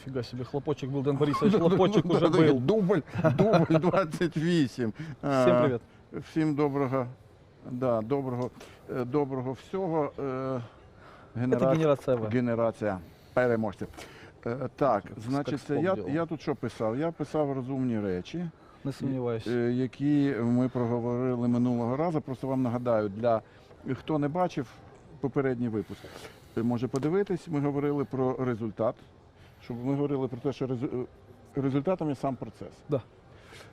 Нифига себе, хлопочек был, Дэн Борисович, хлопочек уже Да, был. Дубль, дубль 28. Всем А, привет. Всім доброго, да, доброго, е, доброго всього. Е, Это генера- генерация В. Генерація переможців. Е, Так, значить, Скачком я, діло. я тут що писав? Я писав розумні речі, Не сомневаюсь. е, які ми проговорили минулого разу. Просто вам нагадаю, для хто не бачив попередній випуск, е, може подивитись. Ми говорили про результат, щоб ми говорили про те, що е, результатом є сам процес. Да.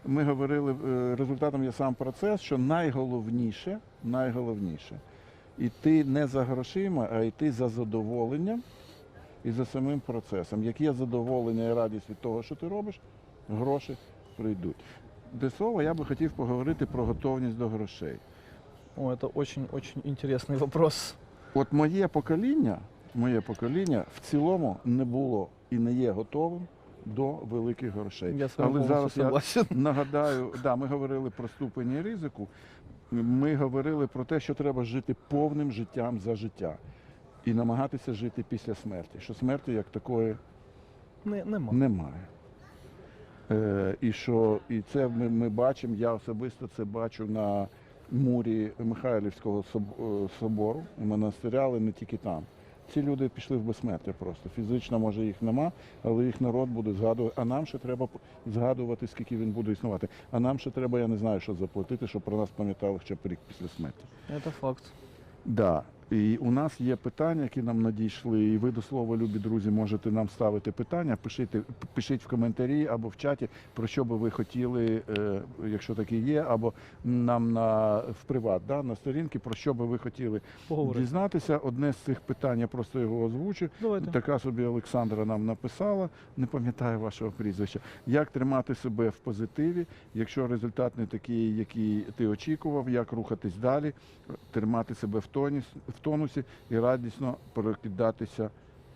Ми говорили, е, результатом є сам процес, що найголовніше, найголовніше йти не за грошима, а йти за задоволенням і за самим процесом. Як є задоволення і радість від того, що ти робиш, гроші прийдуть. До слова, я би хотів поговорити про готовність до грошей. О, это очень-очень интересный вопрос. От моє покоління, моє покоління в цілому не було і не є готовим до великих грошей. Я Але зараз я. Нагадаю, да, ми говорили про ступені ризику. Ми говорили про те, що треба жити повним життям за життя і намагатися жити після смерті. Що смерті як такої Не, нема. немає. Е, і що і це ми, ми бачимо, я особисто це бачу на мурі Михайлівського е, собору і монастиря, але не тільки там. Ці люди пішли в безсмертя просто. Фізично, може, їх нема, але їх народ буде згадувати. А нам ще треба згадувати, скільки він буде існувати. А нам ще треба, я не знаю, що заплатити, щоб про нас пам'ятали хоча б рік після смерті. Це факт. Да. І у нас є питання, які нам надійшли, і ви до слова, любі друзі, можете нам ставити питання. Пишіть, пишіть в коментарі або в чаті, про що би ви хотіли, е, якщо такі є, або нам на в приват, да, на сторінки, про що би ви хотіли Поговорити. дізнатися. Одне з цих питань, я просто його озвучу. Давайте. Така собі Олександра нам написала, не пам'ятаю вашого прізвища. Як тримати себе в позитиві, якщо результат не такий, який ти очікував, як рухатись далі, тримати себе в, тоні, в тонусі і радісно прокидатися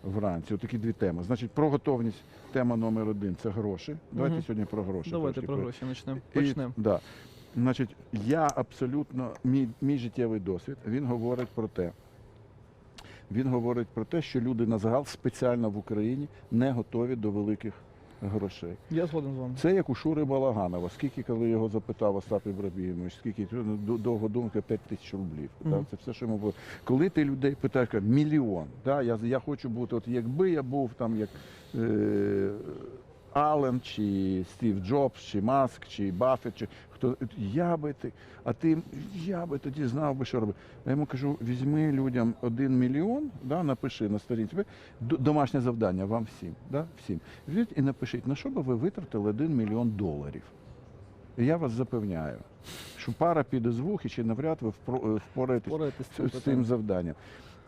вранці. Отакі дві теми. Значить, про готовність тема номер один це гроші. Давайте Мгм. сьогодні про гроші. Давайте трошки про- гроші почнемо. Почнемо. да. Значить, я абсолютно, мій, мій життєвий досвід, він говорить про те. Він говорить про те, що люди на загал спеціально в Україні не готові до великих грошей. Я згоден з вами. Це як у Шури Балаганова. Скільки, коли його запитав Остап Ібрабімович, скільки ну, довго думка 5 тисяч рублів. Мгм. Так, це все, що йому було. Коли ти людей питаєш, кажуть, мільйон, Так? я, я хочу бути, от якби я був там як е, Аллен, чи Стів Джобс, чи Маск, чи Баффет, чи хто я би ти, а ти я би тоді знав би, що робити. Я йому кажу, візьми людям один мільйон, да, напиши на сторінці. Домашнє завдання вам всім. Да, всім. Візьміть і напишіть, на що би ви витратили один мільйон доларів. І я вас запевняю, що пара піде з вух і чи навряд ви е, впораєтесь з цим завданням.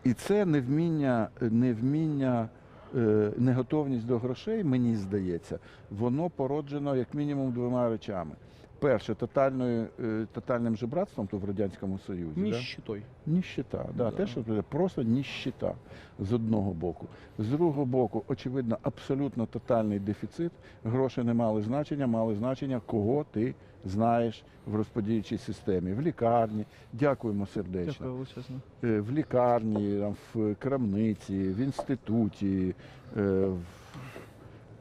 І це невміння, невміння, е, неготовність до грошей, мені здається, воно породжено як мінімум двома речами. Перше, тотальною, е, тотальним жебратством то в Радянському Союзі. да? Ніщитой. Ніщита, да, Да. те, що просто ніщита з одного боку. З другого боку, очевидно, абсолютно тотальний дефіцит. Гроші не мали значення, мали значення, кого ти знаєш в розподільчій системі. В лікарні, дякуємо сердечно. Дякую величезно. Е, В лікарні, там, в крамниці, в інституті, е, в,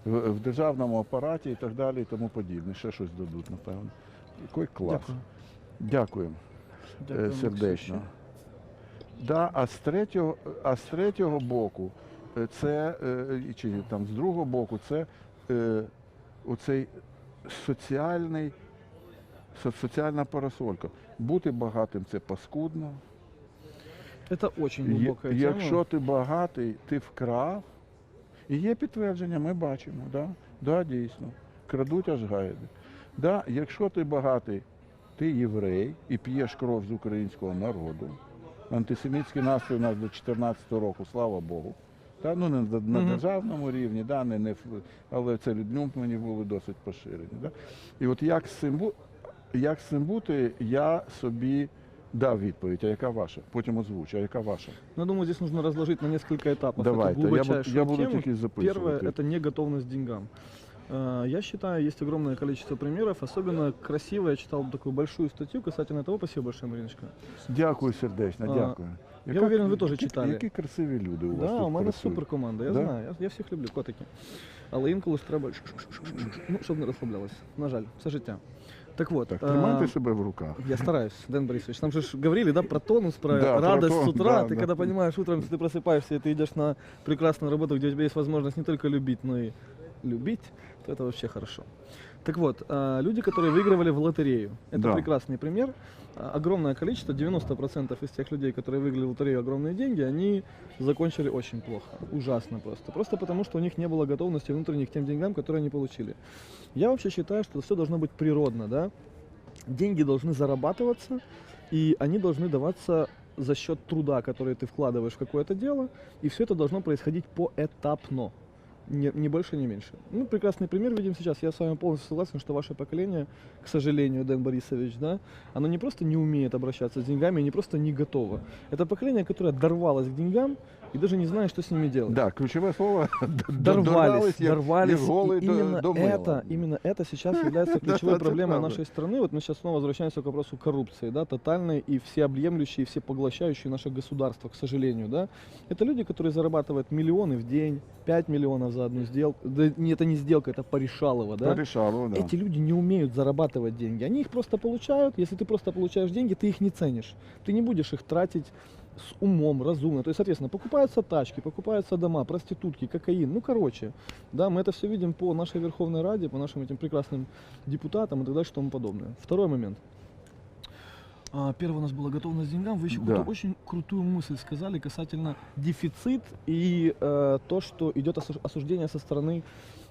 в державному апараті і так далі, і тому подібне. Ще щось дадуть, напевно. Який клас. Дякую. Дякуємо е, Дякую, сердечно. Да, а з третього, а з третього боку, е, це е, чи там з другого боку, це оцей соціальний, со- соціальна парасолька. Бути багатим це паскудно. Очень Є- глубокая тема. Якщо ти багатий, ти вкрав. І є підтвердження, ми бачимо, да? Да, дійсно. Крадуть аж гайди. Да, якщо ти багатий, ти єврей і п'єш кров з українського народу. Антисемітський настрій у нас до 14 року, слава Богу. Та, ну, не на, на державному рівні, да, не, не, але це мені були досить поширені. Да? І от як з цим, як з цим бути, я собі дав відповідь, а яка ваша? Потім озвучу, а яка ваша? Но думаю, здесь нужно разложить на несколько этапов Давайте, эту я, бу- глубочайшую я буду тему. тільки записувати. Первое – это не готовность к деньгам. Э, Я считаю, есть огромное количество примеров, особенно красиво. Я читал такую большую статью касательно того, спасибо большое, Мариночка. Дякую сердечно, А, дякую. Я уверен, вы тоже які- читали. Які красиві люди у вас Да, тут у мене працюють. супер команда, я Да? знаю. Я, я всіх люблю, котики. Але інколи ж треба, ну, щоб не розслаблялось. На жаль, все життя. Так от, Так, а, тримайте себе в руках. я стараюсь, Дэн Борисович. Нам же ж говорили, да, про тонус, про Да, про радость с тон, утра. да, ты да. когда понимаешь, утром ты просыпаешься, и ты идешь на прекрасную работу, где у тебя есть возможность не только любить, но и любить, то это вообще хорошо. Так вот, а, люди, которые выигрывали в лотерею, это Да. прекрасный пример. А, Огромное количество, 90% из тех людей, которые выиграли в лотерею огромные деньги, они закончили очень плохо, ужасно просто. Просто потому, что у них не было готовности внутренних к тем деньгам, которые они получили. Я вообще считаю, что все должно быть природно, да. Деньги должны зарабатываться, и они должны даваться за счет труда, который ты вкладываешь в какое-то дело, и все это должно происходить поэтапно. Не, не больше, не меньше. Ну, прекрасный пример видим сейчас. Я с вами полностью согласен, что ваше поколение, к сожалению, Дэн Борисович, да, оно не просто не умеет обращаться с деньгами, не просто не готово. Это поколение, которое дорвалось к деньгам и даже не знает, что с ними делать. Да, ключове слово Дорвались, дорвались. голий и именно до это, именно это сейчас является ключевой проблемой нашей страны. Вот мы сейчас снова возвращаемся к вопросу коррупции, да, тотальной и всеобъемлющей, и всепоглощающей наше государство, к сожалению, да. Это люди, которые зарабатывают миллионы в день, 5 миллионов за одну сделку. Да, не, это не сделка, это порешалово, да. Порішало, да. Эти люди не умеют зарабатывать деньги. Они их просто получают. Если ты просто получаешь деньги, ты их не ценишь. Ты не будешь их тратить с умом, разумно. То есть, соответственно, покупаются тачки, покупаются дома, проститутки, кокаин. Ну, короче, да, мы это все видим по нашей Верховной Раде, по нашим этим прекрасным депутатам и так далее, и тому подобное. Второй момент. А, Первое у нас была готовность к деньгам. Вы еще Да. какую-то очень крутую мысль сказали касательно дефицит и э, то, что идет осу- осуждение со стороны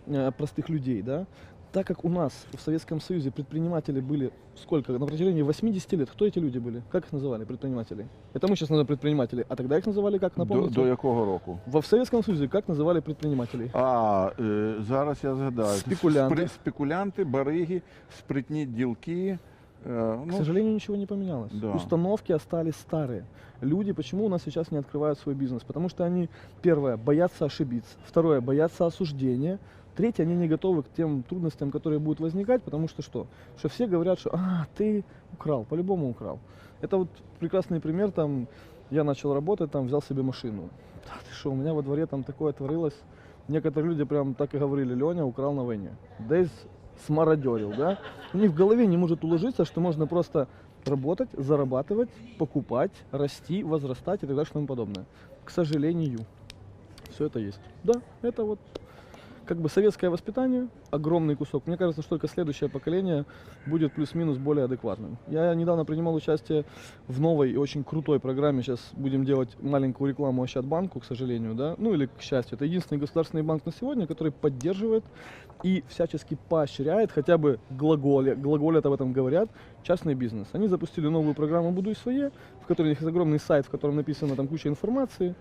э, простых людей, да. Так как у нас в Советском Союзе предприниматели были сколько? На протяжении 80 лет. Кто эти люди были? Как их называли предприниматели? Это мы сейчас называем предприниматели, а тогда их называли как, До, напомните? до якого року? Во в Советском Союзе как называли предпринимателей? А, е, зараз я згадаю. Спекулянти. Спри- спекулянти, бариги, спритні ділки. Е, К ну, сожалению, ничего не поменялось. Да. Установки остались старые. Люди почему у нас сейчас не открывают свой бизнес? Потому что они, первое, боятся ошибиться, второе, боятся осуждения, третье, они не готовы к тем трудностям, которые будут возникать, потому что что? Что все говорят, что а, ты украл, по-любому украл. Это вот прекрасный пример, там, я начал работать, там, взял себе машину. Да ты что, у меня во дворе там такое творилось. Некоторые люди прям так и говорили, Леня украл на войне. Десь смародерил, да? У них в голове не может уложиться, что можно просто работать, зарабатывать, покупать, расти, возрастать и так далее и тому подобное. К сожалению, все это есть. Да, это вот как бы советское воспитание, огромный кусок. Мне кажется, что только следующее поколение будет плюс-минус более адекватным. Я недавно принимал участие в новой и очень крутой программе. Сейчас будем делать маленькую рекламу Ощадбанку, к сожалению, да, ну или к счастью. Это единственный государственный банк на сегодня, который поддерживает и всячески поощряет, хотя бы глаголе, глаголят об этом говорят, частный бизнес. Они запустили новую программу «Будуй своє», в которой у них есть огромный сайт, в котором написано там куча информации.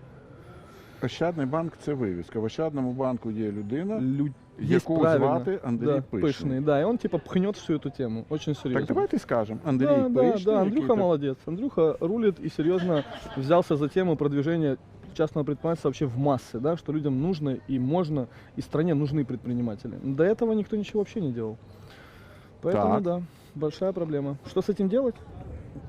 Ощадний банк це вивіска. В Ощадному банку є людина, Лю- есть яку правильно. звати Андрій да, Пишний. да, и он типа пхнет всю эту тему, очень серьезно. Так давайте скажемо. Андрій да, да, Пишний. да, який Андрюха так- молодец. Андрюха рулит и серьезно взялся за тему продвижения частного предпринимательства вообще в массы, да, что людям нужно и можно, и стране нужны предприниматели. До этого никто ничего вообще не делал. Поэтому, Так. да, большая проблема. Что с этим делать?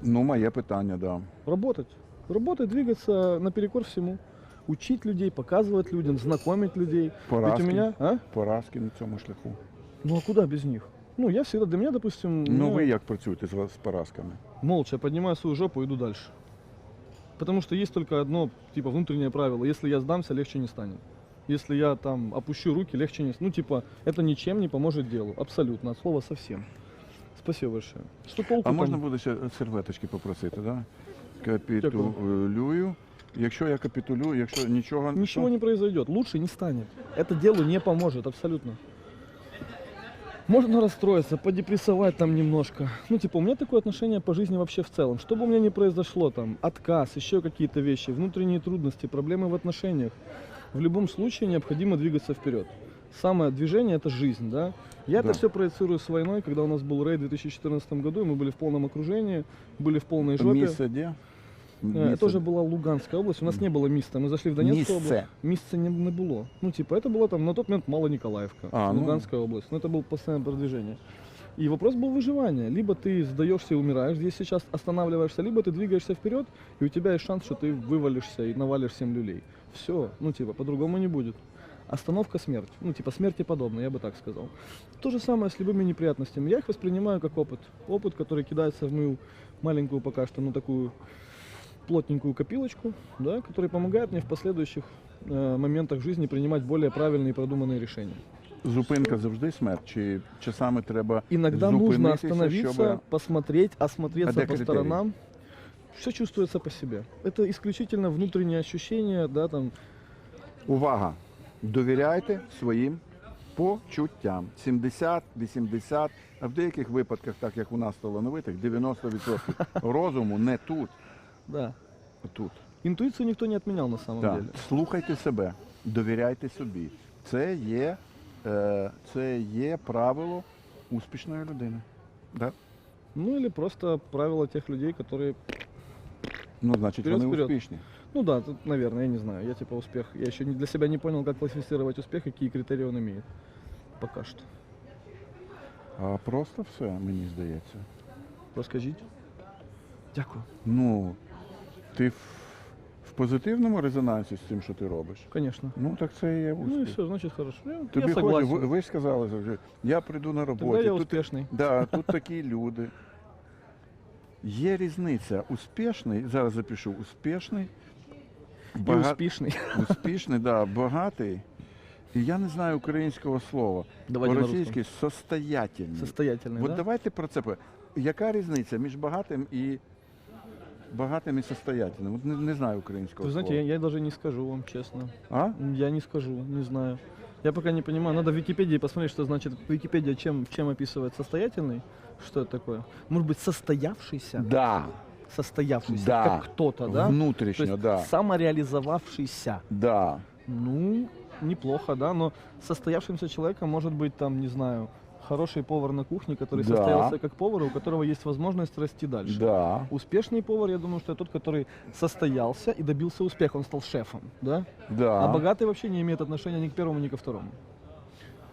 Ну, моє питання, да. Работать. Работать, двигаться наперекор всему. Учить людей, показывать людям, знакомить людей. Ведь Поразки, у меня, а? поразки на цьому шляху. Ну а куда без них? Ну, я всегда, для меня, допустим, Ну, ви як працюєте з, з поразками? молча поднимаю свою жопу и иду дальше. Потому что есть только одно, типа, внутреннее правило. Если я сдамся, легче не станет. Если я там опущу руки, легче не. Ну, типа, это ничем не поможет делу. Абсолютно, от слова совсем. Спасибо большое. Что толку А там? можна буде ще серветочки попросити, да? Капітулюю. Якщо я капітулюю, якщо нічого Ничего не произойдет, лучше не станет. Это делу не поможет, абсолютно. Можно расстроиться, подепрессовать там немножко. Ну, типа, у меня такое отношение по жизни вообще в целом. Что бы у меня ни произошло, там, отказ, еще какие-то вещи, внутренние трудности, проблемы в отношениях, в любом случае необходимо двигаться вперед. Самое движение – это жизнь, да? Я Да. это все проецирую с войной, когда у нас был рейд в 2014 году, и мы были в полном окружении, были в полной жопе. Місце де? Э, Это уже была Луганская область. У нас не было места. Мы зашли в Донецкую Місце. область. Места не, не было. Ну, типа, это было там на тот момент Мало Николаевка, А, ну. Луганская область. Но это было постоянное продвижение. И вопрос был выживания. Либо ты сдаешься и умираешь, здесь сейчас останавливаешься, либо ты двигаешься вперед, и у тебя есть шанс, что ты вывалишься и навалишь 7 люлей. Все, ну типа, по-другому не будет. Остановка смерть. Ну, типа смерти подобно, я бы так сказал. То же самое с любыми неприятностями. Я их воспринимаю как опыт. Опыт, который кидается в мою маленькую пока что, ну такую плотненькую копилочку, да, который помогает мне в последующих э, моментах жизни принимать более правильные и продуманные решения. Зупинка завжди смерть, чи часами треба Иногда нужно остановиться, щоб... посмотреть, осмотреться А по критерий? сторонам. Все чувствуется по себе. Это исключительно внутренние ощущения, да, там, Увага! Довіряйте своїм почуттям. 70, 80, а в деяких випадках, так як у нас талановитих, 90% розуму не тут, да. тут. Интуицию никто не отменял на самом Так. деле. Слухайте себе, довіряйте собі. Це є, е, це є правило успішної людини. Да? Ну или просто правило тех людей, которые, Ну, значить, Вперед, вони вперед. успішні. ну да, тут, наверное, я не знаю, я типа успех, я еще не, для себя не понял, как классифицировать успех, какие критерии он имеет. Пока что. А просто все, мені здається. Розкажіть. Дякую. Ну, ти в, в позитивному резонансі з тим, що ти робиш. Конечно. Ну так це і є успіх. Ну и все, значит хорошо. Я, Тобі я хоче, согласен. ви, ви ж сказали завжди, я прийду на Тогда роботу. я Тут, успешный. да, тут такі люди. Є різниця. Успішний, зараз запишу, успішний, И бага- успешный. успішний, да, багатий. І я не знаю українського слова. Давайте на По-російськи состоятельний. Состоятельный, От да? давайте про це. по- Яка різниця між багатим і багатим і состоятельним? От не, не знаю українського Вы знаете, слова. я, я даже не скажу вам честно. А? Я не скажу, не знаю. Я пока не понимаю. Надо в Википедии посмотреть, что значит Википедия, чем, чем описывает состоятельный. Что это такое? Может быть, состоявшийся? Да. Состоявшийся, Да. как кто-то, да? То Внутрішньо, есть да. самореализовавшийся. Да. Ну, неплохо, да, но состоявшимся человеком может быть там, не знаю, хороший повар на кухне, который Да. состоялся как повар, у которого есть возможность расти дальше. Да. Успешный повар, я думаю, что это тот, который состоялся и добился успеха, он стал шефом, да? Да. А богатый вообще не имеет отношения ни к первому, ни ко второму.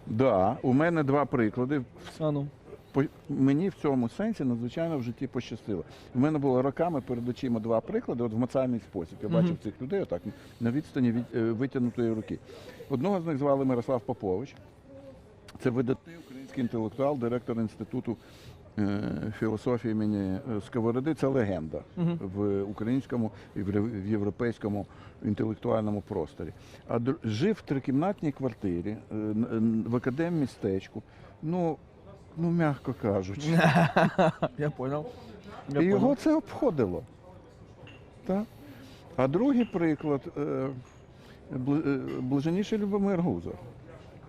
Да. У мене два приклади. А ну. По- Мені в цьому сенсі надзвичайно в житті пощастило. У мене було роками перед очима два приклади, от в мацальний спосіб. Я Мгм. бачив цих людей отак на відстані від е, витягнутої руки. Одного з них звали Мирослав Попович. Це видатний український інтелектуал, директор інституту е, філософії імені е, Сковороди. Це легенда Мгм. в українському і в європейському інтелектуальному просторі. А жив в трикімнатній квартирі е, в академмістечку. Ну, ну м'яко кажучи. Я понял. Я І його понял. це обходило. Так? А другий приклад блаженніший Любомир Гузар.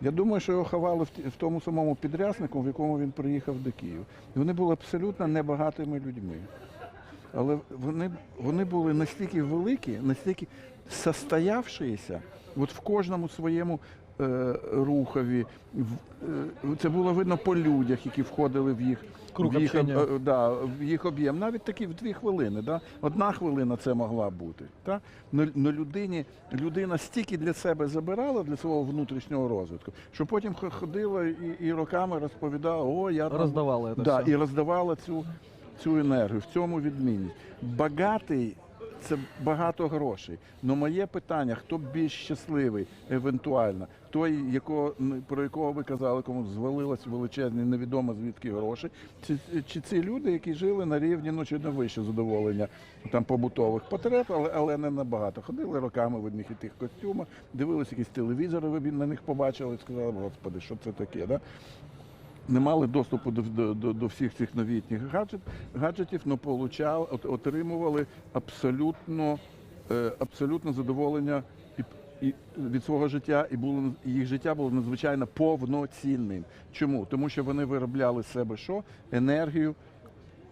Я думаю, що його ховали в, тому самому підряснику, в якому він приїхав до Києва. І вони були абсолютно небагатими людьми. Але вони, вони були настільки великі, настільки состоявшися, от в кожному своєму е, рухові. В, е, це було видно по людях, які входили в їх, Круг в їх, общення. е, да, в їх об'єм. Навіть такі в дві хвилини. Да? Одна хвилина це могла бути. Да? Но, но людині, людина стільки для себе забирала для свого внутрішнього розвитку, що потім ходила і, і роками розповідала, о, я там Роздавала да, все. і роздавала цю, цю енергію. В цьому відмінність. Багатий це багато грошей. Но моє питання: хто більш щасливий, евентуально, той, якого, про якого ви казали, кому звалилось величезні, невідомо звідки гроші, чи, чи ці люди, які жили на рівні, ну чи на вище задоволення там побутових потреб, але, але не набагато. Ходили роками в одних і тих костюмах, дивилися якісь телевізори, ви на них побачили сказали, господи, що це таке? Да? Не мали доступу до, до, до, всіх цих новітніх гаджет, гаджетів, але получали, от, отримували абсолютно, е, абсолютно задоволення і, і від свого життя, і було і їх життя було надзвичайно повноцінним. Чому? Тому що вони виробляли з себе що? Енергію,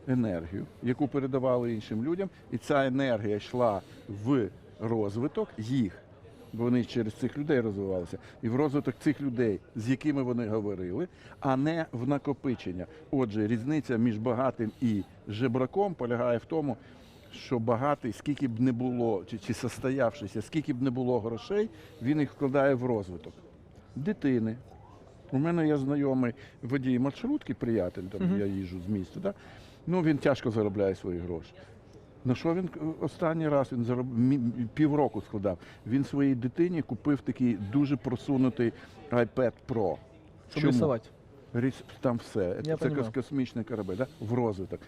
енергію, яку передавали іншим людям, і ця енергія йшла в розвиток їх. Бо вони через цих людей розвивалися, і в розвиток цих людей, з якими вони говорили, а не в накопичення. Отже, різниця між багатим і жебраком полягає в тому, що багатий, скільки б не було, чи, чи состоявшися, скільки б не було грошей, він їх вкладає в розвиток дитини, У мене є знайомий водій маршрутки, приятель, там Мгм. я їжджу з міста. Да? Ну він тяжко заробляє свої гроші. На що він е, останній раз він зароб... півроку складав? Він своїй дитині купив такий дуже просунутий iPad Pro. Чому? рисовать. Ріс- Там все. Я це кос- космічний корабель, да? в розвиток.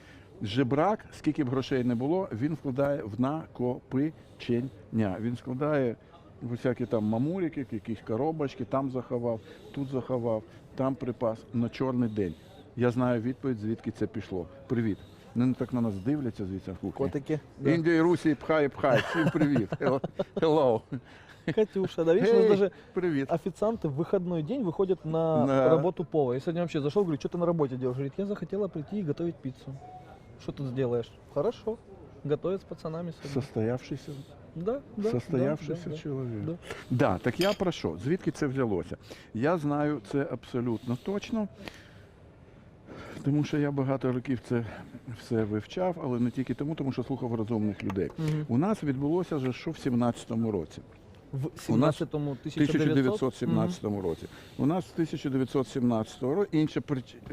Жебрак, скільки б грошей не було, він вкладає в накопичення. Він складає всякі там мамурики, якісь коробочки, там заховав, тут заховав, там припас на чорний день. Я знаю відповідь, звідки це пішло. Привіт. Вони так на нас дивляться звідси в кухні. Котики. Індія і Русі пхає, пхає. Всім привіт. Hello. Катюша, да, видишь, у нас Гей, даже Привіт. официанты в выходной день выходят на Да. работу повара. Я сегодня вообще зашел, говорю, что ты на работе делаешь? Говорит, я захотела прийти и готовить пиццу. Что ты сделаешь? Хорошо. Готовят с пацанами сегодня. Состоявшийся Да, да. Состоявшийся да, да, чоловік. да. Да, так я про що? Звідки це взялося? Я знаю це абсолютно точно, Тому що я багато років це все вивчав, але не тільки тому, тому що слухав розумних людей. Мгм. У нас відбулося вже що в 17-му році. В У нас 17-му, В 1900? 1917 році. У нас з 1917 року інше,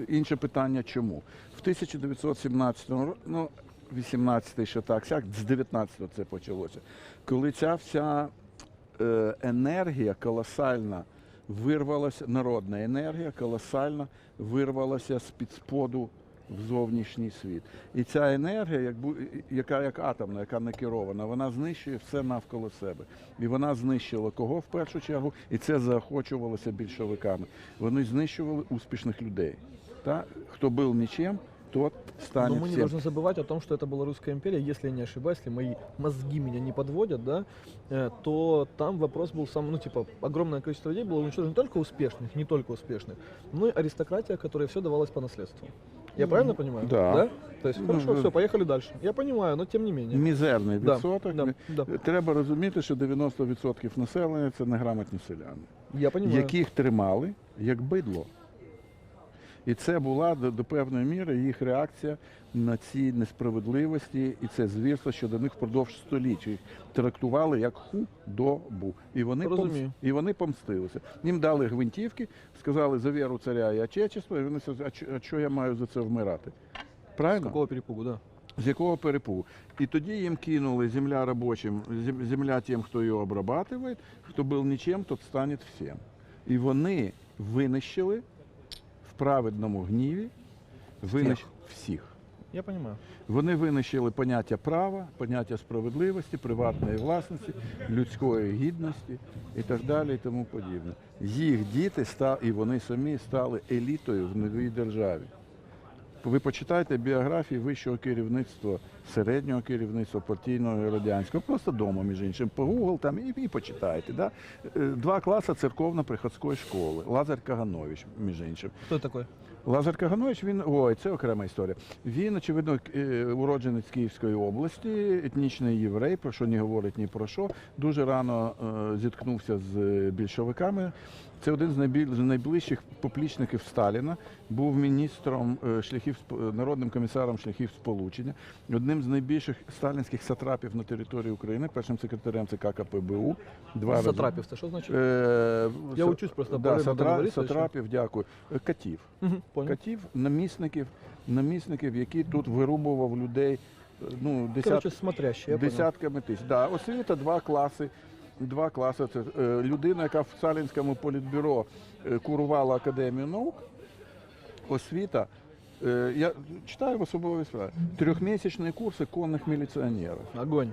інше питання чому? В 1917 році, ну, 18-й ще так, сяк, з 19-го це почалося. Коли ця вся е, енергія колосальна вирвалася, народна енергія колосально вирвалася з-під споду в зовнішній світ. І ця енергія, як яка як атомна, яка не керована, вона знищує все навколо себе. І вона знищила кого в першу чергу, і це заохочувалося більшовиками. Вони знищували успішних людей. Та? Хто був нічим, тот стане Но мы не всем. должны забывать о том, что это была Русская империя. Если я не ошибаюсь, если мои мозги меня не подводят, да, э, то там вопрос был сам, ну, типа, огромное количество людей было уничтожено не только успешных, не только успешных, но и аристократия, которой все давалось по наследству. Я правильно понимаю? да. То есть, Ну, хорошо, да. все, поехали дальше. Я понимаю, но тем не менее. Мізерний Да, відсоток. да, да. Треба розуміти, що 90% населення це неграмотні селяни. Я понимаю. яких тримали як бидло. І це була до, до певної міри їх реакція на ці несправедливості і це звірство, що до них впродовж століть їх трактували як худобу. І вони, помс- і вони помстилися. Їм дали гвинтівки, сказали за віру царя і отечество, і вони сказали, а що я маю за це вмирати? Правильно? какого перепугу, да. З якого перепугу? І тоді їм кинули земля робочим, земля тим, хто її обрабатує, хто був нічим, тот стане всім. І вони винищили праведному гніві винищ... всіх. Я розумію. Вони винищили поняття права, поняття справедливості, приватної власності, людської гідності і так далі, і тому подібне. Їх діти став і вони самі стали елітою в новій державі. Ви почитайте біографії вищого керівництва, середнього керівництва партійного і радянського, просто дома, між іншим, по Google там і, і почитайте. Да? Е, Два класи церковно-приходської школи. Лазар Каганович, між іншим. Кто такой? Лазар Каганович, він ой, це окрема історія. Він, очевидно, е, уродженець Київської області, етнічний єврей, про що не говорить ні про що. Дуже рано е, зіткнувся з е, більшовиками. Це один з найближчих поплічників Сталіна. Був міністром е, шляхів е, народним комісаром шляхів сполучення, одним з найбільших сталінських сатрапів на території України, першим секретарем ЦК КПБУ. Два. Сатрапів, це що значить? Е, Я учусь просто, да, сатра, сатрапів, дякую. Е, Катів. Понял. Катів, намісників, намісників, які тут вирубував людей ну, десят, Короче, смотрящий, я десятками тисяч. Да, освіта два класи. Два класи. Це е, людина, яка в Сталінському політбюро е, курувала Академію наук. Освіта. Е, я читаю в особовій справі. Трьохмісячні курси конних міліціонерів. Огонь.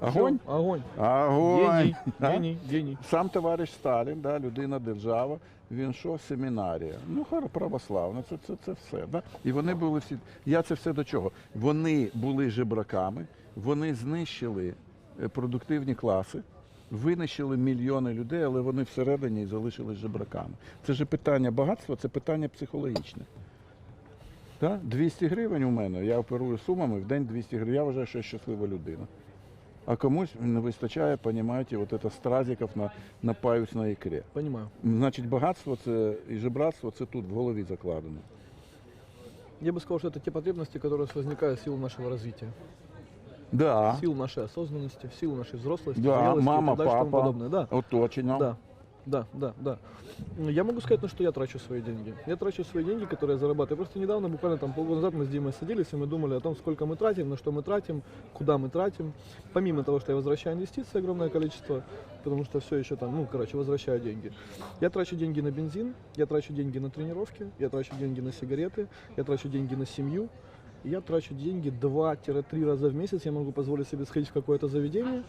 Огонь? Огонь. Огонь! Гений, гений. Сам товариш Сталін, да, людина держава, він що, семінарія. Ну, хара православна, це, це, це все. Да? І вони були всі. Я це все до чого? Вони були жебраками, вони знищили продуктивні класи, винищили мільйони людей, але вони всередині залишились жебраками. Це ж питання багатства, це питання психологічне. Да? 200 гривень у мене, я оперую сумами, в день 200 гривень. Я вважаю, що я щаслива людина. А комусь не вистачає, понимаете, вот это стразиків на, на паюсь на ікрі. Понимаю. Значить, багатство це і жебратство це тут в голові закладено. Я бы сказал, что это те потребности, которые возникают в силу нашего развития. Да, В силу нашей осознанности, в силу нашей взрослости, да, мама, и так далее, папа, подобное. Да, оточення. да. Да, да, да. Ну, Я могу сказать, на что я трачу свои деньги. Я трачу свои деньги, которые я зарабатываю. Просто недавно, буквально там полгода назад, мы с Димой садились, и мы думали о том, сколько мы тратим, на что мы тратим, куда мы тратим. Помимо того, что я возвращаю инвестиции огромное количество, потому что все еще там, ну, короче, возвращаю деньги. Я трачу деньги на бензин, я трачу деньги на тренировки, я трачу деньги на сигареты, я трачу деньги на семью. И Я трачу деньги 2-3 раза в месяц. Я могу позволить себе сходить в какое-то заведение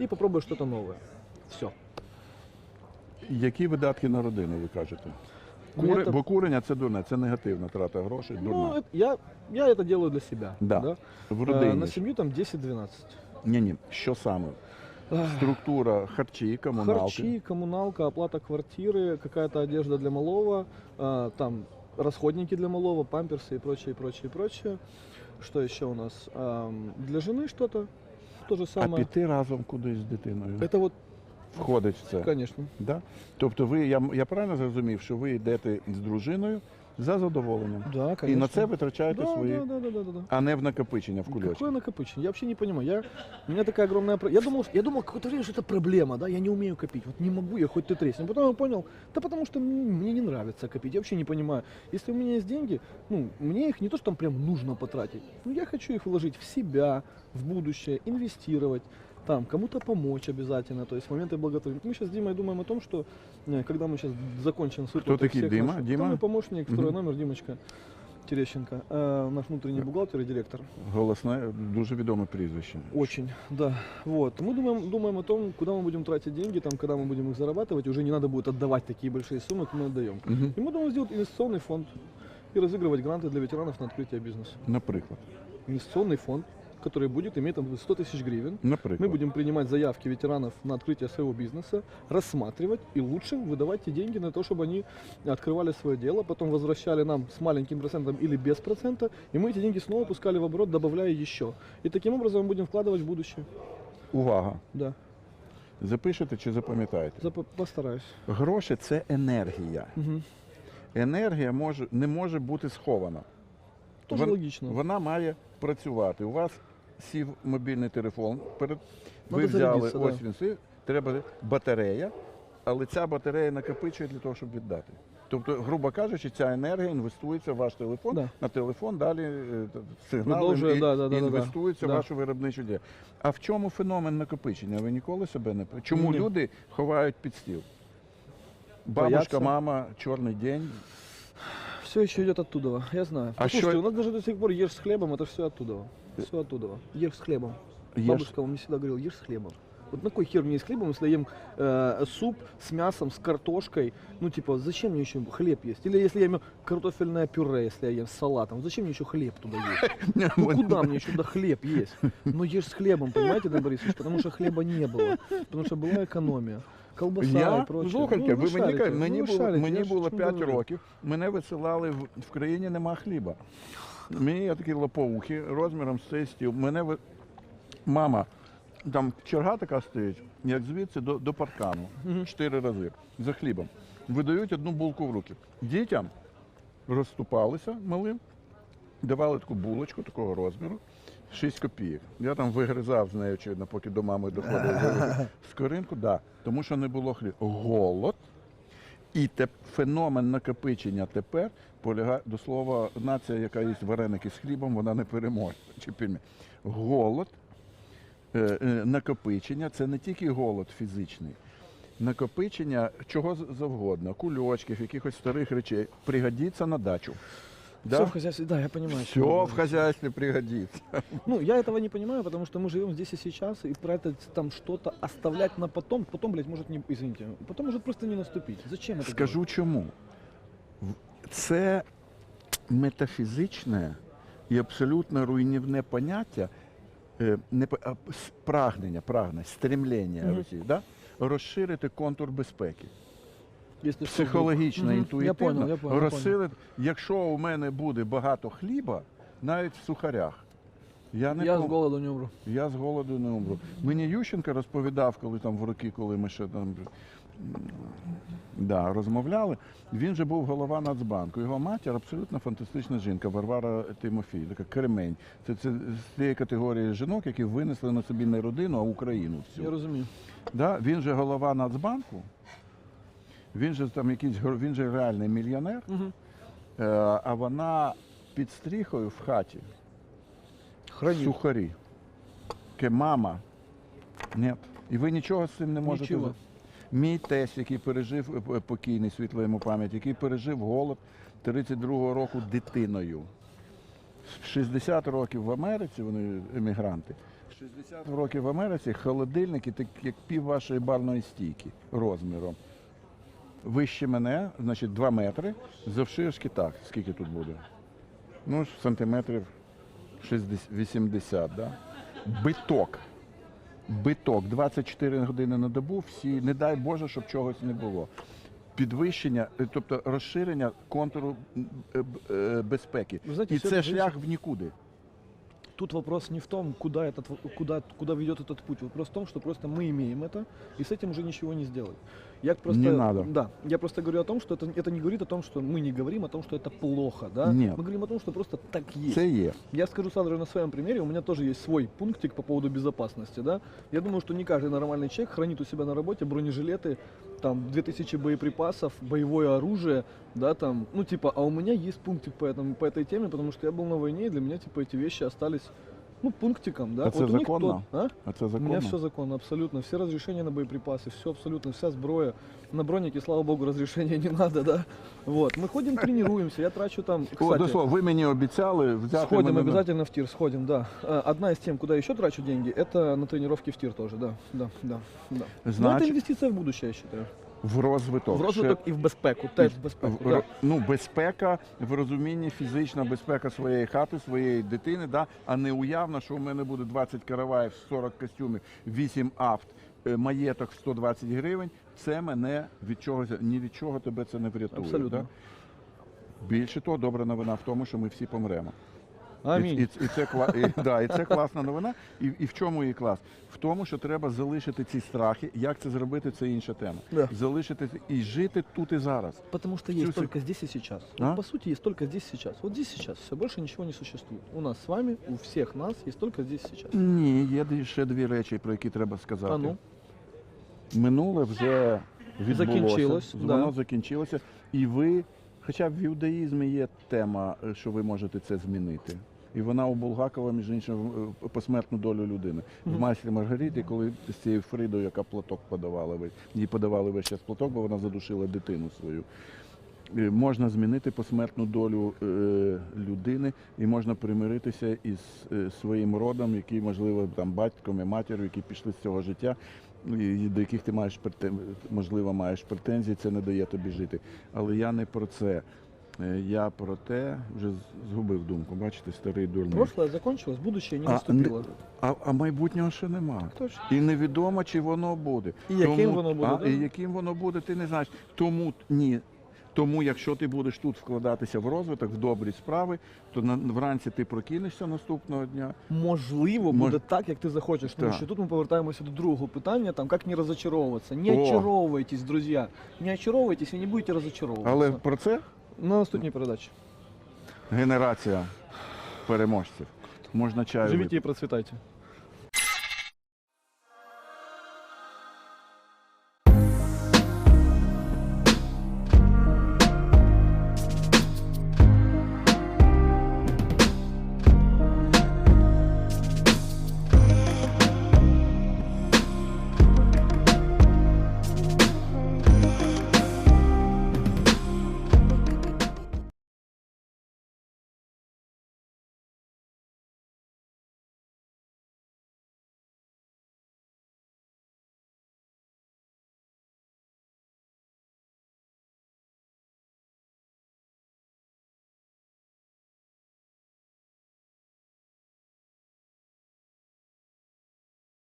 и попробовать что-то новое. Все. Які видатки на родину, ви кажете? Ну, Кури... это- Бо курення це дурне, це негативна трата грошей, Ну, дурна. это- я, я это делаю для себя. Да. В Э, родині. на семью там 10-12. Ні, ні. Що саме? Структура харчі, комуналки. Харчи, коммуналка, оплата квартиры, какая-то одежда для малого, а, там расходники для малого, памперсы и прочее, прочее, прочее. Что еще у нас? Ам, для жены что-то, то же А самое. піти разом кудись з дитиною Это вот, входить в це. конечно. Да? Тобто ви, я, я правильно зрозумів, що ви йдете з дружиною за задоволенням. Да, конечно. І на це витрачаєте да, свої, да, да, да, да, да, да. а не в накопичення в кульочки. Какое накопычение? Я вообще не понимаю. Я, у меня такая огромная... про- Я думал, я думал какое-то время, что это проблема, да, я не умею копить. Вот не могу я, хоть ты тресни. Потом я понял, да потому что мне, мне не нравится копить. Я вообще не понимаю. Если у меня есть деньги, ну, мне их не то, что там прям нужно потратить. Ну, я хочу их вложить в себя, в будущее, инвестировать. Там, кому-то помочь обязательно, то есть моменты благотворительности. Мы сейчас с Димой думаем о том, что э, когда мы сейчас закончим с выплатой такие, Дима? наших- Дима? Мой помощник, второй Мгм. номер, Димочка Терещенко, э, наш внутренний бухгалтер и директор. Голосне, дуже відоме прізвище. Очень, да. Вот. Мы думаем, думаем о том, куда мы будем тратить деньги, там, когда мы будем их зарабатывать. Уже не надо будет отдавать такие большие суммы, как мы отдаем. Мгм. И мы думаем сделать инвестиционный фонд и разыгрывать гранты для ветеранов на открытие бизнеса. Наприклад. Инвестиционный фонд, который будет иметь там 100 тысяч гривен. Наприклад. Мы будем принимать заявки ветеранов на открытие своего бизнеса, рассматривать и лучше выдавать те деньги на то, чтобы они открывали свое дело, потом возвращали нам с маленьким процентом или без процента, и мы эти деньги снова пускали в оборот, добавляя еще. И таким образом мы будем вкладывать в будущее. Увага. Да, Запишете чи запам'ятаєте? Зап- постараюсь. Гроші це енергія. Угу. Енергія може, не може бути схована. Тоже Вон- логично. Вона має працювати. У вас сів мобільний телефон, перед... ви взяли, зарядитися, ось він сів, треба батарея, але ця батарея накопичує для того, щоб віддати. Тобто, грубо кажучи, ця енергія інвестується в ваш телефон, Да. на телефон далі е, і- да, да, да, да, інвестується в да. вашу виробничу діяльність. А в чому феномен накопичення? Ви ніколи себе не чому Ні. люди ховають під стіл? Бабушка, Бояться. мама, чорний день. Все еще идет оттуда, я знаю. А Послушайте, що- у нас даже до сих пор ешь с хлебом, это все оттуда. Все оттуда. Ешь с хлебом. Ешь. Бабушка мне всегда говорила, ешь с хлебом. Вот на кой хер мне есть хлебом, если я ем э, суп с мясом, с картошкой? Ну, типа, зачем мне еще хлеб есть? Или если я ем картофельное пюре, если я ем с салатом, зачем мне еще хлеб туда есть? Ну, куда мне еще да хлеб есть? Ну, ешь с хлебом, понимаете, Дан Борисович? Потому что хлеба не было. Потому что была экономия. Колбаса Я и прочее. слухайте, Ну, ви мені шарите, кажете, мені ну, було шарите, мені я ж було чому 5 говорю. років. Мене висилали в, в країні нема хліба. Мені є такі лопоухи розміром з цей стіл. Мене ви... мама, там черга така стоїть, як звідси до, до паркану. Чотири рази за хлібом. Видають одну булку в руки. Дітям розступалися малим, давали таку булочку такого розміру. 6 копійок. Я там вигризав з нею, очевидно, поки до мами доходив скоринку, да, тому що не було хліб. Голод. І те, феномен накопичення тепер полягає до слова, нація, яка їсть вареники з хлібом, вона не переможе. Чи пельмені. Голод, е, е, накопичення це не тільки голод фізичний. Накопичення чого з- завгодно, кульочків, якихось старих речей, пригодиться на дачу. Все Да? в хозяйстве, да, я понимаю. о Все чем вы в говорите. хозяйстве пригодится. Ну, я этого не понимаю, потому что мы живем здесь и сейчас, и про это там что-то оставлять на потом, потом, блядь, может не, извините, потом может просто не наступить. Зачем это Скажу чому. В- Це метафізичне і абсолютно руйнівне поняття, е, не, прагнення, прагнення, стремлення Мгм. Росії, да? розширити контур безпеки. Психологічно, Мгм. інтуїтивно Я понял, я понял, я розширити. Якщо у мене буде багато хліба, навіть в сухарях. Я не Я пом- с голоду не умру. я з голоду не умру. Мені Ющенко розповідав, коли там в роки, коли ми ще там да, розмовляли. Він же був голова Нацбанку. Його матір абсолютно фантастична жінка, Варвара Тимофій, така кремень. Це, це з тієї категорії жінок, які винесли на собі не родину, а Україну Я розумію. Да? Він же голова Нацбанку. Він же там якийсь він же реальний мільйонер, Мгм. е, а вона під стріхою в хаті. Хранит. Сухарі. Ке мама. Ні. І ви нічого з цим не можете. Нічого. Мій тесть, який пережив е, покійний світло йому пам'ять, який пережив голод 32-го року дитиною. В 60 років в Америці, вони емігранти. 60 років в Америці холодильники, так як пів вашої барної стійки розміром. Вище мене, значить, 2 метри, завширшки так. Скільки тут буде? Ну, сантиметрів 60, 80, да? Биток Биток. 24 години на добу, всі, не дай Боже, щоб чогось не було. Підвищення, е, тобто розширення контуру м, е, б- е, безпеки. Ви знаєте, І все це це шлях в нікуди. Тут вопрос не в том, куда, этот, куда, куда ведет этот путь. Вопрос в том, что просто мы имеем это, и с этим уже ничего не сделать. Я просто, Не надо. Да, я просто говорю о том, что это, это не говорит о том, что мы не говорим о том, что это плохо, да? Нет. Мы говорим о том, что просто так есть. Це є. Я скажу сразу на своем примере, у меня тоже есть свой пунктик по поводу безопасности, да. Я думаю, что не каждый нормальный человек хранит у себя на работе бронежилеты, там, 2000 боеприпасов, боевое оружие, да, там, ну, типа, а у меня есть пунктик по, этому, по этой теме, потому что я был на войне, и для меня, типа, эти вещи остались, ну, пунктиком, да. А это у них законно? тот- а? А це У меня законно. все законно, абсолютно. Все разрешения на боеприпасы, все абсолютно, вся сброя. На бронике, слава богу, разрешения не надо, да. Вот. Мы ходим, тренируемся. Я трачу там, О, кстати, до слова, ви мені обіцяли взяти Сходим мене на- обязательно в тир, сходим, да. Э, Одна из тем, куда еще трачу деньги, это на тренировки в тир тоже, да, да, да, да. Но это Значит, инвестиция в будущее, я считаю. В розвиток. В розвиток і в безпеку, теж в безпеку. В- Да. Ну, безпека в розумінні фізична безпека своєї хати, своєї дитини, да? а не уявно, що у мене буде 20 караваїв, 40 костюмів, 8 авт, е, маєток в 120 гривень. Це мене від чогось, ні від чого тебе це не врятує. Абсолютно. Да? Більше того, добра новина в тому, що ми всі помремо. Амінь. І, і, і, це, і, да, і це класна новина. І, і в чому її клас? В тому, що треба залишити ці страхи. Як це зробити, це інша тема. Да. Залишити і жити тут і зараз. Потому что Всю есть сек- только здесь и сейчас. А? Вот, по сути, есть только здесь и сейчас. Вот здесь и сейчас. Все, больше ничего не существует. У нас с вами, у всех нас есть только здесь и сейчас. Ні, є дві- ще дві речі, про які треба сказати. А ну? Минуле вже відбулося, Закінчилось, воно да. закінчилося. І ви, хоча б в іудаїзмі є тема, е, що ви можете це змінити. І вона у Булгакова, між іншим, е, посмертну долю людини. В майстрі Маргариті, коли з цією Фридою, яка платок подавала, їй подавали весь час платок, бо вона задушила дитину свою. Можна змінити посмертну долю е, людини і можна примиритися із е, своїм родом, який, можливо, там батьком і матір'ю, які пішли з цього життя, і до яких ти маєш можливо маєш претензії, це не дає тобі жити. Але я не про це. Е, Я про те, вже згубив думку, бачите, старий дурний. Прошлое закончилось, будущее не А, наступило. А, а майбутнього ще нема. Точно. І невідомо, чи воно буде. І яким воно буде, А, да? і яким воно буде, ти не знаєш. Тому ні. Тому, якщо ти будеш тут вкладатися в розвиток, в добрі справи, то на, вранці ти прокинешся наступного дня. Можливо, Мож- буде так, як ти захочеш. Тому Так. що тут ми повертаємося до другого питання, там як не розочаровуватися. Не О. очаровуйтесь, друзі. Не очаровуйтесь і не будете розочаровуватися. Але про це На наступній передачі. генерація переможців. Можна чаю. Живіть випити. і процвітайте.